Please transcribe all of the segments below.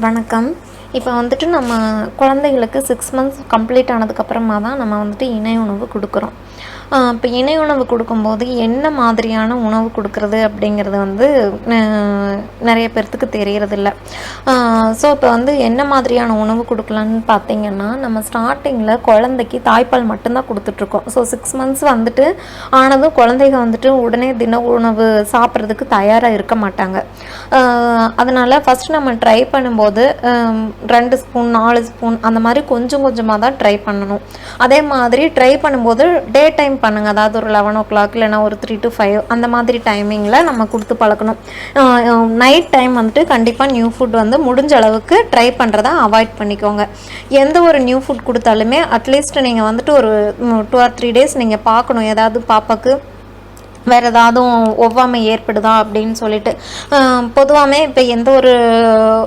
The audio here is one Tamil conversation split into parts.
வணக்கம். இப்போ வந்துட்டு நம்ம குழந்தைகளுக்கு சிக்ஸ் மந்த்ஸ் கம்ப்ளீட் ஆனதுக்கப்புறமா தான் நம்ம வந்துட்டு இணை உணவு கொடுக்குறோம். இப்போ இணை உணவு கொடுக்கும்போது என்ன மாதிரியான உணவு கொடுக்குறது அப்படிங்கிறது வந்து நிறைய பேர்த்துக்கு தெரியறதில்ல. ஸோ இப்போ வந்து என்ன மாதிரியான உணவு கொடுக்கலான்னு பார்த்தீங்கன்னா நம்ம ஸ்டார்டிங்கில் குழந்தைக்கு தாய்ப்பால் மட்டும்தான் கொடுத்துட்ருக்கோம். ஸோ சிக்ஸ் மந்த்ஸ் வந்துட்டு ஆனதும் குழந்தைங்க வந்துட்டு உடனே தின உணவு சாப்பிட்றதுக்கு தயாராக இருக்க மாட்டாங்க. அதனால் ஃபஸ்ட் நம்ம ட்ரை பண்ணும்போது ரெண்டு ஸ்பூன் நாலு ஸ்பூன் அந்த மாதிரி கொஞ்சம் கொஞ்சமாக தான் ட்ரை பண்ணணும். அதே மாதிரி ட்ரை பண்ணும்போது டே டைம் பண்ணுங்கள் அதாவது ஒரு லெவன் ஓ கிளாக் இல்லைனா ஒரு த்ரீ டு ஃபைவ் அந்த மாதிரி டைமிங்கில் நம்ம கொடுத்து பழக்கணும் நைட் டைம் வந்துட்டு கண்டிப்பாக நியூ ஃபுட் வந்து முடிஞ்ச அளவுக்கு ட்ரை பண்ணுறத அவாய்ட் பண்ணிக்கோங்க. எந்த ஒரு நியூ ஃபுட் கொடுத்தாலுமே அட்லீஸ்ட் நீங்கள் வந்துட்டு ஒரு டூ ஆர் த்ரீ டேஸ் நீங்கள் பார்க்கணும். ஏதாவது பாப்பாக்கு வேறு ஏதாவதும் ஒவ்வாமை ஏற்படுதா அப்படின்னு சொல்லிட்டு பொதுவாகவே இப்போ எந்த ஒரு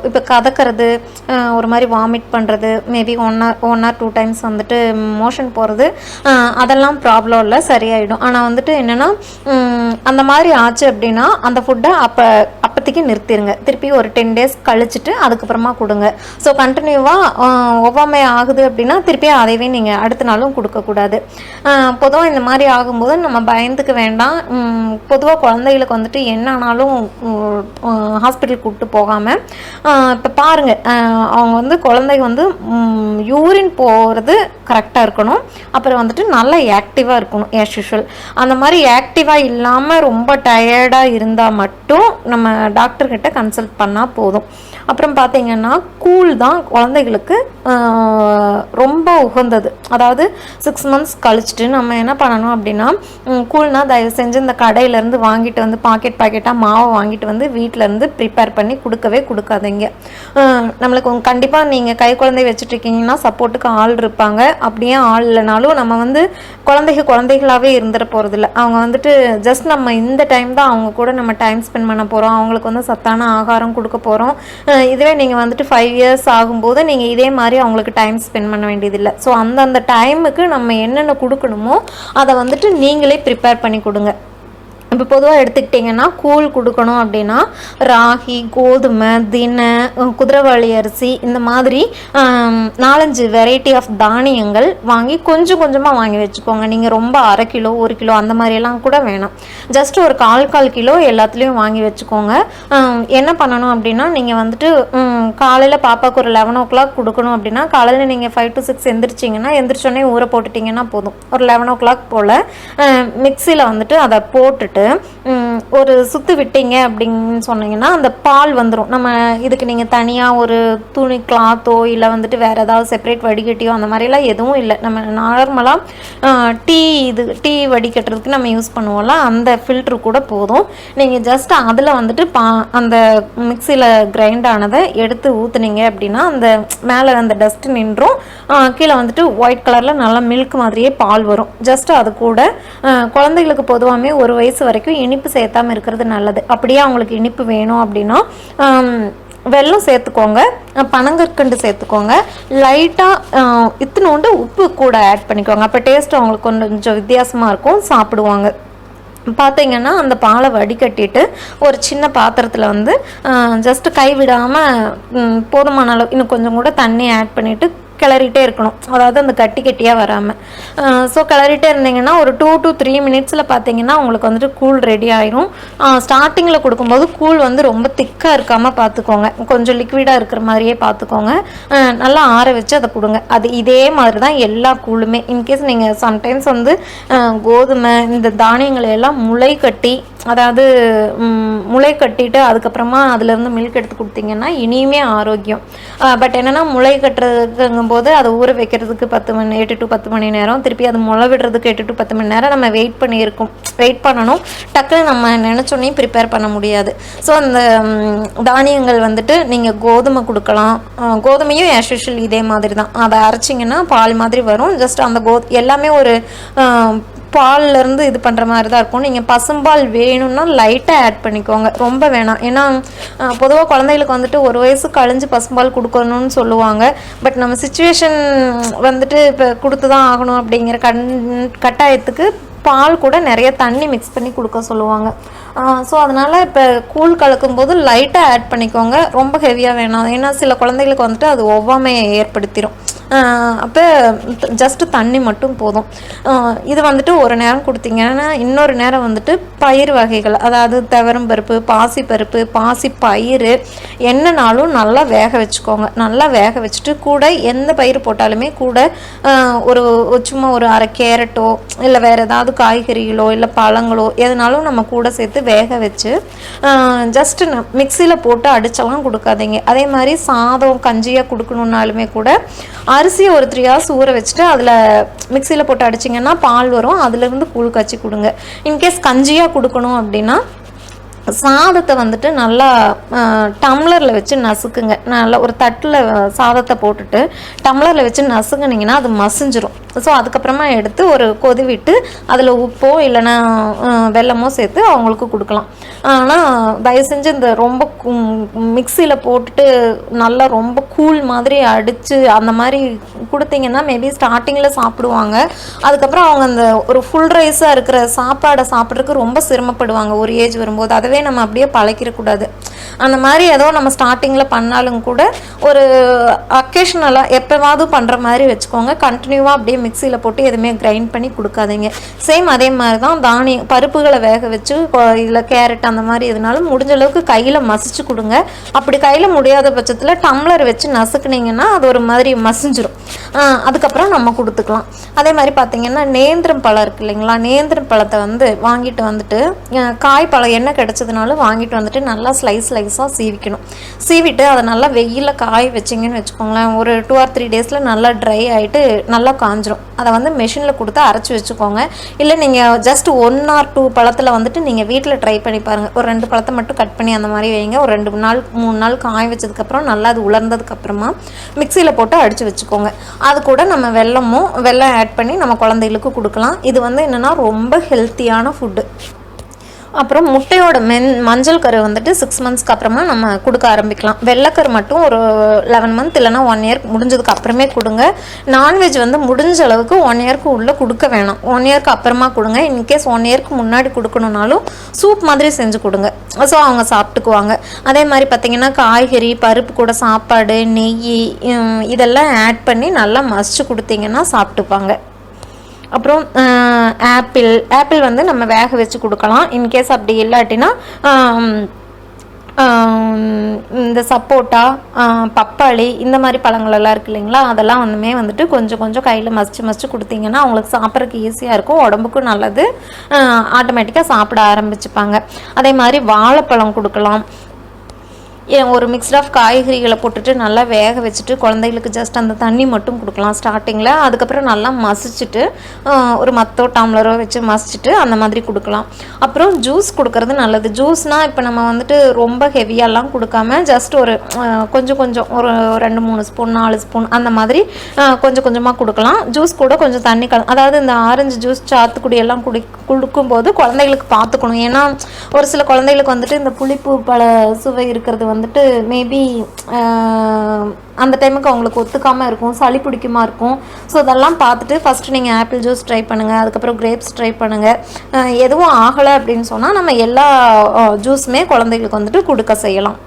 இப்போ கதக்கிறது ஒரு மாதிரி வாமிட் பண்ணுறது maybe one or one or two times வந்துட்டு மோஷன் போகிறது அதெல்லாம் ப்ராப்ளம் இல்லை சரியாயிடும். ஆனால் வந்துட்டு என்னென்னா அந்த மாதிரி ஆச்சு அப்படின்னா அந்த ஃபுட்டை அப்போ அப்போதைக்கு நிறுத்திடுங்க திருப்பி ஒரு டென் டேஸ் கழிச்சிட்டு அதுக்கப்புறமா கொடுங்க. ஸோ கண்டினியூவாக ஒவ்வாமை ஆகுது அப்படின்னா திருப்பி அதைவே நீங்கள் அடுத்த நாளும் கொடுக்கக்கூடாது. பொதுவாக இந்த மாதிரி ஆகும்போது நம்ம பயந்துக்க வேண்டாம். பொதுவாக குழந்தைகளுக்கு வந்துட்டு என்ன ஆனாலும் ஹாஸ்பிட்டல் கூப்பிட்டு போகாமல் இப்போ பாருங்கள் அவங்க வந்து குழந்தைங்க வந்து யூரின் போகிறது கரெக்டாக இருக்கணும். அப்புறம் வந்துட்டு நல்லா ஆக்டிவாக இருக்கணும் ஏஸ் யூஷுவல் அந்த மாதிரி ஆக்டிவாக இல்லாமல் ரொம்ப டயர்டாக இருந்தால் மட்டும் நம்ம டாக்டர்கிட்ட கன்சல்ட் பண்ணால் போதும். அப்புறம் பார்த்தீங்கன்னா கூழ் தான் குழந்தைகளுக்கு ரொம்ப உகந்தது. அதாவது சிக்ஸ் மந்த்ஸ் கழிச்சிட்டு நம்ம என்ன பண்ணணும் அப்படின்னா கூழ்னா தயவு செஞ்சு இந்த கடையிலேருந்து வாங்கிட்டு வந்து பாக்கெட் பாக்கெட்டாக மாவை வாங்கிட்டு வந்து வீட்டிலேருந்து ப்ரிப்பேர் பண்ணி கொடுக்கவே கொடுக்காதீங்க. நம்மளுக்கு கண்டிப்பாக நீங்கள் கை குழந்தை வச்சுட்ருக்கீங்கன்னா சப்போர்ட்டுக்கு ஆள் இருப்பாங்க. அப்படியே ஆள் இல்லைனாலும் நம்ம வந்து குழந்தைங்க குழந்தைகளாகவே இருந்துட போகிறதில்ல அவங்க வந்துட்டு ஜஸ்ட் நம்ம இந்த டைம் தான் அவங்க கூட நம்ம டைம் ஸ்பெண்ட் பண்ண போகிறோம் அவங்களுக்கு வந்து சத்தான ஆகாரம் கொடுக்க போகிறோம் இதுவே நீங்கள் வந்துட்டு ஃபைவ் இயர்ஸ் ஆகும்போது நீங்கள் இதே மாதிரி அவங்களுக்கு டைம் ஸ்பெண்ட் பண்ண வேண்டியதில்லை. ஸோ அந்தந்த டைமுக்கு நம்ம என்னென்ன கொடுக்கணுமோ அதை வந்துட்டு நீங்களே ப்ரிப்பேர் பண்ணி கொடுங்க. இப்போ பொதுவாக எடுத்துக்கிட்டிங்கன்னா கூழ் கொடுக்கணும் அப்படின்னா ராகி கோதுமை தினை குதிரைவாளி அரிசி இந்த மாதிரி நாலஞ்சு வெரைட்டி ஆஃப் தானியங்கள் வாங்கி கொஞ்சம் கொஞ்சமாக வாங்கி வச்சுக்கோங்க. நீங்கள் ரொம்ப அரை கிலோ ஒரு கிலோ அந்த மாதிரியெல்லாம் கூட வேணாம். ஜஸ்ட் ஒரு கால் கால் கிலோ எல்லாத்துலேயும் வாங்கி வச்சுக்கோங்க. என்ன பண்ணணும் அப்படின்னா நீங்கள் வந்துட்டு காலையில் பாப்பாவுக்கு ஒரு லெவன் ஓ கிளாக் கொடுக்கணும் அப்படின்னா காலையில் நீங்கள் ஃபைவ் டு சிக்ஸ் எந்திரிச்சிங்கன்னா எந்திரிச்சோடனே ஊற போட்டுட்டிங்கன்னா போதும். ஒரு லெவன் ஓ கிளாக் போல் மிக்சியில் வந்துட்டு அதை போட்டுட்டு ஒரு சுத்து விட்டீங்க அப்படின்னு சொன்னீங்கன்னா அந்த பால் வந்துடும் நம்ம இதுக்கு நீங்கள் தனியாக ஒரு துணி கிளாத்தோ இல்லை வந்துட்டு வேறு ஏதாவது செப்பரேட் வடிகட்டியோ அந்த மாதிரிலாம் எதுவும் இல்லை. நம்ம நார்மலாக டீ இது டீ வடிகட்டுறதுக்கு நம்ம யூஸ் பண்ணுவோம்ல அந்த ஃபில்ட்ரு கூட போதும். நீங்கள் ஜஸ்ட் அதில் வந்துட்டு பா அந்த மிக்சியில் கிரைண்ட் ஆனதை எடுத்து ஊற்றுனீங்க அப்படின்னா அந்த மேலே அந்த டஸ்ட் நின்றும். கீழே வந்துட்டு ஒயிட் கலரில் நல்லா மில்க் மாதிரியே பால் வரும். ஜஸ்ட் அது கூட குழந்தைகளுக்கு பொதுவாகவே ஒரு வயசு வரைக்கும் இனிப்பு சேர்த்தாமல் இருக்கிறது நல்லது. அப்படியே அவங்களுக்கு இனிப்பு வேணும் அப்படின்னா வெல்லம் சேர்த்துக்கோங்க. பனங்கற்கண்டு சேர்த்துக்கோங்க. லைட்டாக இத்தினோண்டு உப்பு கூட ஆட் பண்ணிக்கோங்க. அப்போ டேஸ்ட் அவங்களுக்கு கொஞ்சம் வித்தியாசமாக இருக்கும். சாப்பிடுவாங்க. பார்த்தீங்கன்னா அந்த பாலை வடிகட்டிட்டு ஒரு சின்ன பாத்திரத்தில் வந்து ஜஸ்ட் கை விடாமல் போதுமான அளவு இன்னும் கொஞ்சம் கூட தண்ணி ஆட் பண்ணிவிட்டு கிளறிட்டே இருக்கணும். அதாவது அந்த கட்டி கட்டியாக வராமல் ஸோ கிளறிட்டே இருந்தீங்கன்னா ஒரு டூ டு த்ரீ மினிட்ஸில் பார்த்தீங்கன்னா உங்களுக்கு வந்துட்டு கூழ் ரெடி ஆயிரும். ஸ்டார்டிங்கில் கொடுக்கும்போது கூழ் வந்து ரொம்ப திக்காக இருக்காமல் பார்த்துக்கோங்க கொஞ்சம் லிக்விடாக இருக்கிற மாதிரியே பார்த்துக்கோங்க நல்லா ஆற வச்சு அதை கொடுங்க. அது இதே மாதிரி தான் எல்லா கூழுமே. இன்கேஸ் நீங்கள் சம்டைம்ஸ் வந்து கோதுமை இந்த தானியங்களை எல்லாம் முளை கட்டி அதாவது முளை கட்டிட்டு அதுக்கப்புறமா அதுலேருந்து மில்க் எடுத்து கொடுத்தீங்கன்னா இனியுமே ஆரோக்கியம். பட் என்னென்னா முளை கட்டுறதுக்குங்கும் போது அதை ஊற வைக்கிறதுக்கு பத்து மணி எட்டு டு பத்து மணி நேரம். திருப்பி அது முளை விடுறதுக்கு எட்டு டு பத்து மணி நேரம் நம்ம வெயிட் பண்ணியிருக்கோம். வெயிட் பண்ணணும். டக்குன்னு நம்ம நினச்சோன்னே ப்ரிப்பேர் பண்ண முடியாது. ஸோ அந்த தானியங்கள் வந்துட்டு நீங்கள் கோதுமை கொடுக்கலாம். கோதுமையும் as இதே மாதிரி தான் அதை அரைச்சிங்கன்னா பால் மாதிரி வரும். ஜஸ்ட் அந்த கோ எல்லாமே ஒரு பால்லேருந்து இது பண்ணுற மாதிரி தான் இருக்கும். நீங்கள் பசும்பால் வேணும்னா லைட்டாக ஆட் பண்ணிக்கோங்க. ரொம்ப வேணாம். ஏன்னா பொதுவாக குழந்தைகளுக்கு வந்துட்டு ஒரு வயசு கழிஞ்சு பசும்பால் கொடுக்கணும்னு சொல்லுவாங்க. பட் நம்ம சுச்சுவேஷன் வந்துட்டு இப்போ கொடுத்து தான் ஆகணும் அப்படிங்கிற கண் கட்டாயத்துக்கு பால் கூட நிறைய தண்ணி மிக்ஸ் பண்ணி கொடுக்க சொல்லுவாங்க. ஸோ அதனால் இப்போ கூழ் கலக்கும்போது லைட்டாக ஆட் பண்ணிக்கோங்க. ரொம்ப ஹெவியாக வேணாம். ஏன்னா சில குழந்தைகளுக்கு வந்துட்டு அது ஒவ்வாமையை ஏற்படுத்திடும் அப்போ ஜஸ்ட்டு தண்ணி மட்டும் போதும். இது வந்துட்டு ஒரு நேரம் கொடுத்தீங்கன்னா இன்னொரு நேரம் வந்துட்டு பயிர் வகைகள் அதாவது துவரம் பருப்பு பாசி பருப்பு பாசி பயிர் என்னனாலும் நல்லா வேக வச்சுக்கோங்க. நல்லா வேக வச்சுட்டு கூட எந்த பயிர் போட்டாலுமே கூட ஒரு சும்மா ஒரு அரை கேரட்டோ இல்லை வேறு ஏதாவது காய்கறிகளோ இல்லை பழங்களோ எதுனாலும் நம்ம கூட சேர்த்து வேக வச்சு ஜஸ்ட்டு மிக்சியில் போட்டு அடிச்செல்லாம் கொடுக்காதீங்க. அதே மாதிரி சாதம் கஞ்சியாக கொடுக்கணுன்னாலுமே கூட அரிசியை ஒரு த்ரீ ஹவர்ஸ் ஊற வச்சுட்டு அதில் மிக்சியில் போட்டு அடிச்சிங்கன்னா பால் வரும். அதுலேருந்து கூழ் காய்ச்சி கொடுங்க. இன்கேஸ் கஞ்சியாக கொடுக்கணும் அப்படின்னா சாதத்தை வந்துட்டு நல்லா டம்ளரில் வச்சு நசுக்குங்க. நல்லா ஒரு தட்டில் சாதத்தை போட்டுட்டு டம்ளரில் வச்சு நசுக்குனீங்கன்னா அது மசிஞ்சிரும். ஸோ அதுக்கப்புறமா எடுத்து ஒரு கொதி விட்டு அதில் உப்போ இல்லைன்னா வெள்ளமோ வெல்லமோ சேர்த்து அவங்களுக்கு கொடுக்கலாம். ஆனால் தயவு செஞ்சு இந்த ரொம்ப மிக்சியில் போட்டுட்டு நல்லா ரொம்ப கூழ் மாதிரி அடித்து அந்த மாதிரி கொடுத்தீங்கன்னா மேபி ஸ்டார்டிங்கில் சாப்பிடுவாங்க. அதுக்கப்புறம் அவங்க அந்த ஒரு ஃபுல் ரைஸாக இருக்கிற சாப்பாடை சாப்பிட்றதுக்கு ரொம்ப சிரமப்படுவாங்க. ஒரு ஏஜ் வரும்போது. அதை அதுவே நம்ம அப்படியே பழக்கிடக்கூடாது அந்த மாதிரி ஏதோ நம்ம ஸ்டார்டிங்கில் பண்ணாலும் கூட ஒரு அக்கேஷனலாக எப்போவாவது பண்ணுற மாதிரி வச்சுக்கோங்க. கண்டினியூவாக அப்படியே மிக்சியில் போட்டு எதுவுமே கிரைண்ட் பண்ணி கொடுக்காதீங்க. சேம் அதே மாதிரி தான் தானியம் பருப்புகளை வேக வச்சு இதில் கேரட் அந்த மாதிரி எதுனாலும் முடிஞ்ச அளவுக்கு கையில் மசிச்சு கொடுங்க. அப்படி கையில் முடியாத பட்சத்தில் டம்ளர் வச்சு நசுக்குனீங்கன்னா அது ஒரு மாதிரி மசிஞ்சிரும். அதுக்கப்புறம் நம்ம கொடுத்துக்கலாம். அதே மாதிரி பார்த்தீங்கன்னா நேந்திரம் பழம் இருக்கு இல்லைங்களா? நேந்திரம் பழத்தை வந்து வாங்கிட்டு வந்துட்டு காய் பழம் என்ன கிடைச்சதுனாலும் வாங்கிட்டு வந்துட்டு நல்லா ஸ்லைஸ் ஸ்லைஸாக சீவிக்கணும். சீவிட்டு அதை நல்லா வெயிலில் காய வச்சிங்கன்னு வச்சுக்கோங்களேன். ஒரு டூ ஆர் த்ரீ டேஸில் நல்லா ட்ரை ஆகிட்டு நல்லா காஞ்சிரும். அதை வந்து மிஷினில் கொடுத்து அரைச்சி வச்சுக்கோங்க. இல்லை நீங்கள் ஜஸ்ட் ஒன் ஆர் டூ பழத்தில் வந்துட்டு நீங்கள் வீட்டில் ட்ரை பண்ணி பாருங்கள் ஒரு ரெண்டு பழத்தை மட்டும் கட் பண்ணி அந்த மாதிரி வைங்க. ஒரு ரெண்டு நாள் மூணு நாள் காய வச்சதுக்கப்புறம் நல்லா அது உலர்ந்ததுக்கப்புறமா மிக்சியில் போட்டு அடித்து வச்சுக்கோங்க. அது கூட நம்ம வெல்லமும் வெல்லம் ஆட் பண்ணி நம்ம குழந்தைகளுக்கு கொடுக்கலாம். இது வந்து என்னென்னா ரொம்ப ஹெல்த்தியான ஃபுட்டு அப்புறம் முட்டையோட மென் மஞ்சள் கரு வந்துட்டு சிக்ஸ் மந்த்ஸ்க்கு அப்புறமா நம்ம கொடுக்க ஆரம்பிக்கலாம். வெள்ளைக்கரு மட்டும் ஒரு லெவன் மந்த் இல்லைன்னா ஒன் இயர் முடிஞ்சதுக்கு அப்புறமே கொடுங்க. நான்வெஜ் வந்து முடிஞ்ச அளவுக்கு ஒன் இயர்க்கு உள்ளே கொடுக்க வேணாம். ஒன் இயர்க்கு அப்புறமா கொடுங்க. இன்கேஸ் ஒன் இயர்க்கு முன்னாடி கொடுக்கணுனாலும் சூப் மாதிரி செஞ்சு கொடுங்க. ஸோ அவங்க சாப்பிட்டுக்குவாங்க. அதே மாதிரி பார்த்தீங்கன்னா காய்கறி பருப்பு கூட சாப்பாடு நெய் இதெல்லாம் ஆட் பண்ணி நல்லா மசிச்சு கொடுத்தீங்கன்னா சாப்பிட்டுப்பாங்க. அப்புறம் ஆப்பிள். ஆப்பிள் வந்து நம்ம வேக வச்சு கொடுக்கலாம். இன்கேஸ் அப்படி இல்லாட்டினா இந்த சப்போட்டா பப்பாளி இந்த மாதிரி பழங்களெல்லாம் இருக்குது இருக்கு இல்லைங்களா? அதெல்லாம் வந்துமே வந்துட்டு கொஞ்சம் கொஞ்சம் கையில் மசிச்சு மசிச்சு கொடுத்தீங்கன்னா அவங்களுக்கு சாப்பிட்றதுக்கு ஈஸியாக இருக்கும். உடம்புக்கும் நல்லது. ஆட்டோமேட்டிக்காக சாப்பிட ஆரம்பிச்சுப்பாங்க. அதே மாதிரி வாழைப்பழம் கொடுக்கலாம். ஒரு மிக்ஸ்ட் ஆஃப் காய்கறிகளை போட்டுட்டு நல்லா வேக வச்சுட்டு குழந்தைகளுக்கு ஜஸ்ட் அந்த தண்ணி மட்டும் கொடுக்கலாம் ஸ்டார்டிங்கில் அதுக்கப்புறம் நல்லா மசிச்சுட்டு ஒரு மத்தோ டம்ளரோ வச்சு மசிச்சுட்டு அந்த மாதிரி கொடுக்கலாம். அப்புறம் ஜூஸ் கொடுக்கறது நல்லது. ஜூஸ்னால் இப்போ நம்ம வந்துட்டு ரொம்ப ஹெவியாலாம் கொடுக்காம ஜஸ்ட் ஒரு கொஞ்சம் கொஞ்சம் ஒரு ரெண்டு மூணு ஸ்பூன் நாலு ஸ்பூன் அந்த மாதிரி கொஞ்சம் கொஞ்சமாக கொடுக்கலாம். ஜூஸ் கூட கொஞ்சம் தண்ணி கல அதாவது இந்த ஆரஞ்சு ஜூஸ் சாத்துக்குடி எல்லாம் குடி கொடுக்கும்போது குழந்தைகளுக்கு பார்த்துக்கணும். ஏன்னா ஒரு சில குழந்தைகளுக்கு வந்துட்டு இந்த புளிப்பு பல சுவை இருக்கிறது வந்துட்டு மேபி அந்த டைமுக்கு அவங்களுக்கு ஒத்துக்காமல் இருக்கும் சளி பிடிக்குமா இருக்கும். ஸோ அதெல்லாம் பார்த்துட்டு ஃபஸ்ட்டு நீங்கள் ஆப்பிள் ஜூஸ் ட்ரை பண்ணுங்கள் அதுக்கப்புறம் கிரேப்ஸ் ட்ரை பண்ணுங்கள் எதுவும் ஆகலை அப்படின்னு சொன்னால் நம்ம எல்லா ஜூஸுமே குழந்தைகளுக்கு வந்துட்டு கொடுக்க செய்யலாம்.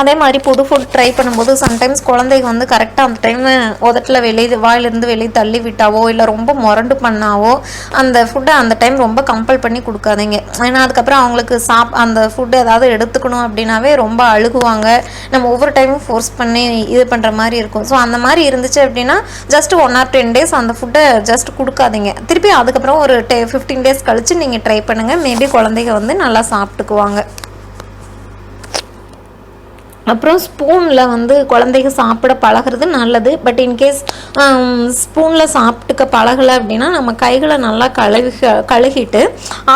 அதே மாதிரி புது ஃபுட் ட்ரை பண்ணும்போது சம்டைம்ஸ் குழந்தைங்க வந்து கரெக்டாக அந்த டைம் உதட்டில் வெளியே வாயிலிருந்து வெளியே தள்ளி விட்டாவோ இல்லை ரொம்ப முரண்டு பண்ணாவோ அந்த ஃபுட்டை அந்த டைம் ரொம்ப கம்பல் பண்ணி கொடுக்காதீங்க. ஏன்னா அதுக்கப்புறம் அவங்களுக்கு சாப் அந்த ஃபுட்டு ஏதாவது எடுத்துக்கணும் அப்படின்னாவே ரொம்ப அழுகுவாங்க. நம்ம ஒவ்வொரு டைமும் ஃபோர்ஸ் பண்ணி இது பண்ணுற மாதிரி இருக்கும். ஸோ அந்த மாதிரி இருந்துச்சு அப்படின்னா just one or ten days அந்த ஃபுட்டை ஜஸ்ட் கொடுக்காதீங்க. திருப்பி அதுக்கப்புறம் ஒரு டே ஃபிஃப்டீன் டேஸ் கழித்து நீங்கள் ட்ரை பண்ணுங்கள் மேபி குழந்தைங்க வந்து நல்லா சாப்பிட்டுக்குவாங்க. அப்புறம் ஸ்பூனில் வந்து குழந்தைங்க சாப்பிட பழகுறது நல்லது. பட் இன்கேஸ் ஸ்பூனில் சாப்பிட்டுக்க பழகலை அப்படின்னா நம்ம கைகளை நல்லா கழுவி கழுகிட்டு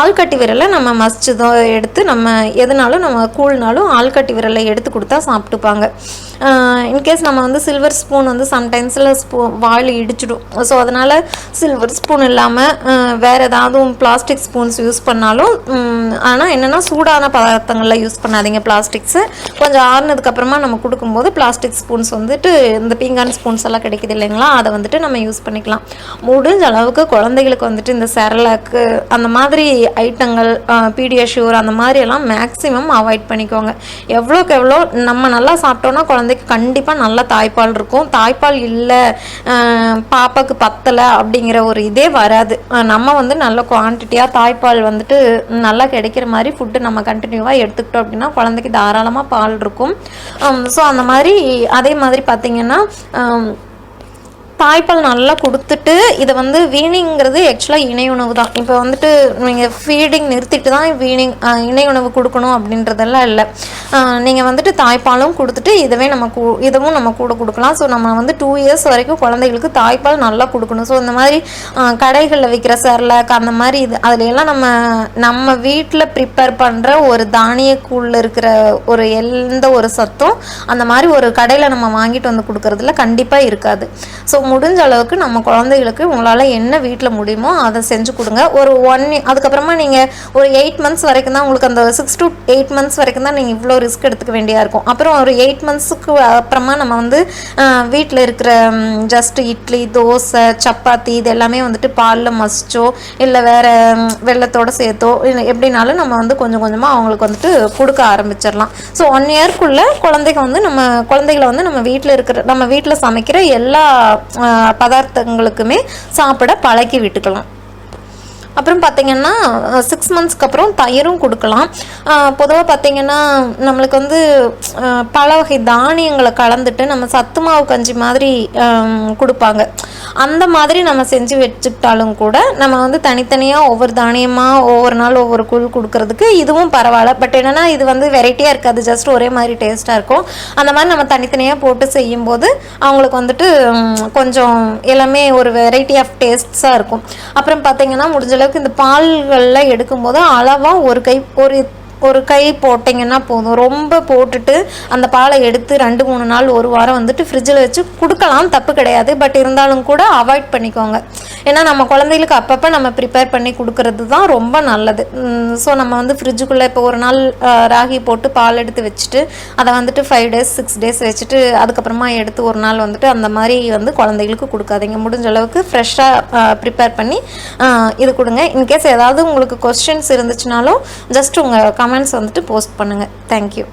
ஆள்கட்டி விரலை நம்ம மசிச்சதோ எடுத்து நம்ம எதுனாலும் நம்ம கூழ்னாலும் ஆள்கட்டி விரலை எடுத்து கொடுத்தா சாப்பிட்டுப்பாங்க. இன்கேஸ் நம்ம வந்து சில்வர் ஸ்பூன் வந்து சம்டைம்ஸில் ஸ்பூ வாயில் இடிச்சிடும். ஸோ அதனால் சில்வர் ஸ்பூன் இல்லாமல் வேறு ஏதாவது பிளாஸ்டிக் ஸ்பூன்ஸ் யூஸ் பண்ணாலும் ஆனால் என்னென்னா சூடான பதார்த்தங்களில் யூஸ் பண்ணாதீங்க பிளாஸ்டிக்ஸு கொஞ்சம் ஆறுனதுக்கப்புறமா நம்ம கொடுக்கும்போது பிளாஸ்டிக் ஸ்பூன்ஸ் வந்துட்டு இந்த பீங்கான் ஸ்பூன்ஸ் எல்லாம் கிடைக்குது இல்லைங்களா? அதை வந்துட்டு நம்ம யூஸ் பண்ணிக்கலாம். முடிஞ்ச அளவுக்கு குழந்தைகளுக்கு வந்துட்டு இந்த செரலாக்கு அந்த மாதிரி ஐட்டங்கள் பீடியஷூர் அந்த மாதிரி எல்லாம் மேக்ஸிமம் அவாய்ட் பண்ணிக்கோங்க. எவ்வளோக்கு எவ்வளோ நம்ம நல்லா சாப்பிட்டோன்னா குழந்தை குழந்தைக்கு கண்டிப்பாக நல்ல தாய்ப்பால் இருக்கும். தாய்ப்பால் இல்லை பாப்பாக்கு பத்தலை அப்படிங்கிற ஒரு இதே வராது. நம்ம வந்து நல்ல குவான்டிட்டியாக தாய்ப்பால் வந்துட்டு நல்லா கிடைக்கிற மாதிரி ஃபுட்டு நம்ம கண்டினியூவாக எடுத்துக்கிட்டோம் அப்படின்னா குழந்தைக்கு தாராளமாக பால் இருக்கும். ஸோ அந்த மாதிரி அதே மாதிரி பார்த்திங்கன்னா தாய்ப்பால் நல்லா கொடுத்துட்டு இதை வந்து வீணிங்கிறது ஆக்சுவலாக இணை உணவு தான். இப்போ வந்துட்டு நீங்கள் ஃபீடிங் நிறுத்திட்டு தான் வீணிங் இணை உணவு கொடுக்கணும் அப்படின்றதெல்லாம் இல்லை. நீங்கள் வந்துட்டு தாய்ப்பாலும் கொடுத்துட்டு இதவே நம்ம கூ இதுவும் நம்ம கூட கொடுக்கலாம். ஸோ நம்ம வந்து டூ இயர்ஸ் வரைக்கும் குழந்தைகளுக்கு தாய்ப்பால் நல்லா கொடுக்கணும். ஸோ இந்த மாதிரி கடைகளில் விற்கிற சர்லாக் அந்த மாதிரி இது அதுலெல்லாம் நம்ம நம்ம வீட்டில் ப்ரிப்பேர் பண்ணுற ஒரு தானியக்கூழில் இருக்கிற ஒரு எந்த ஒரு சத்தும் அந்த மாதிரி ஒரு கடையில் நம்ம வாங்கிட்டு வந்து கொடுக்குறதுல கண்டிப்பாக இருக்காது. ஸோ முடிஞ்ச அளவுக்கு நம்ம குழந்தைகளுக்கு உங்களால் என்ன வீட்டில் முடியுமோ அதை செஞ்சு கொடுங்க. ஒரு ஒன் அதுக்கப்புறமா நீங்கள் ஒரு எயிட் மந்த்ஸ் வரைக்கும் தான் உங்களுக்கு அந்த சிக்ஸ் டு எயிட் மந்த்ஸ் வரைக்கும் தான் நீங்கள் இவ்வளோ ரிஸ்க் எடுத்துக்க வேண்டியா இருக்கும். அப்புறம் ஒரு எயிட் மந்த்ஸுக்கு அப்புறமா நம்ம வந்து வீட்டில் இருக்கிற ஜஸ்ட் இட்லி தோசை சப்பாத்தி இது எல்லாமே வந்துட்டு பாலில் மசிச்சோ இல்லை வேறு வெள்ளத்தோடு சேர்த்தோ இல்லை எப்படினாலும் நம்ம வந்து கொஞ்சம் கொஞ்சமாக அவங்களுக்கு வந்துட்டு கொடுக்க ஆரம்பிச்சிடலாம். ஸோ ஒன் இயர்க்குள்ளே குழந்தைங்க வந்து நம்ம குழந்தைகளை வந்து நம்ம வீட்டில் இருக்கிற நம்ம வீட்டில் சமைக்கிற எல்லா பதார்த்தங்களுக்குமே சாப்பிட பழக்கி விட்டுக்கலாம். அப்புறம் பார்த்தீங்கன்னா சிக்ஸ் மந்த்ஸ்க்கு அப்புறம் தயிரும் கொடுக்கலாம். பொதுவாக பார்த்தீங்கன்னா நம்மளுக்கு வந்து பல வகை தானியங்களை கலந்துட்டு நம்ம சத்து மாவு கஞ்சி மாதிரி கொடுப்பாங்க. அந்த மாதிரி நம்ம செஞ்சு வச்சுக்கிட்டாலும் கூட நம்ம வந்து தனித்தனியாக ஒவ்வொரு தானியமாக ஒவ்வொரு நாள் ஒவ்வொரு கூழ் கொடுக்கறதுக்கு இதுவும் பரவாயில்ல. பட் என்னென்னா இது வந்து வெரைட்டியாக இருக்காது ஜஸ்ட் ஒரே மாதிரி டேஸ்ட்டாக இருக்கும். அந்த மாதிரி நம்ம தனித்தனியாக போட்டு செய்யும்போது அவங்களுக்கு வந்துட்டு கொஞ்சம் எல்லாமே ஒரு வெரைட்டி ஆஃப் டேஸ்ட்ஸாக இருக்கும். அப்புறம் பார்த்தீங்கன்னா முடிஞ்ச அளவுக்கு இந்த பால்கள்லாம் எடுக்கும்போது அளவாக ஒரு கை ஒரு ஒரு கை போட்டிங்கன்னா போதும். ரொம்ப போட்டுட்டு அந்த பாலை எடுத்து ரெண்டு மூணு நாள் ஒரு வாரம் வந்துட்டு ஃப்ரிட்ஜில் வச்சு கொடுக்கலாம். தப்பு கிடையாது. பட் இருந்தாலும் கூட அவாய்ட் பண்ணிக்கோங்க. ஏன்னா நம்ம குழந்தைகளுக்கு அப்பப்போ நம்ம ப்ரிப்பேர் பண்ணி கொடுக்கறது தான் ரொம்ப நல்லது. ஸோ நம்ம வந்து ஃப்ரிட்ஜுக்குள்ளே இப்போ ஒரு நாள் ராகி போட்டு பால் எடுத்து வச்சுட்டு அதை வந்துட்டு ஃபைவ் டேஸ் சிக்ஸ் டேஸ் வச்சுட்டு அதுக்கப்புறமா எடுத்து ஒரு நாள் வந்துட்டு அந்த மாதிரி வந்து குழந்தைகளுக்கு கொடுக்காதீங்க. முடிஞ்ச அளவுக்கு ஃப்ரெஷ்ஷாக ப்ரிப்பேர் பண்ணி இது கொடுங்க. இன்கேஸ் ஏதாவது உங்களுக்கு கொஸ்டின்ஸ் இருந்துச்சுனாலும் ஜஸ்ட் உங்கள் கம் கமெண்ட்ஸ் வந்துட்டு போஸ்ட் பண்ணுங்கள் தேங்க்யூ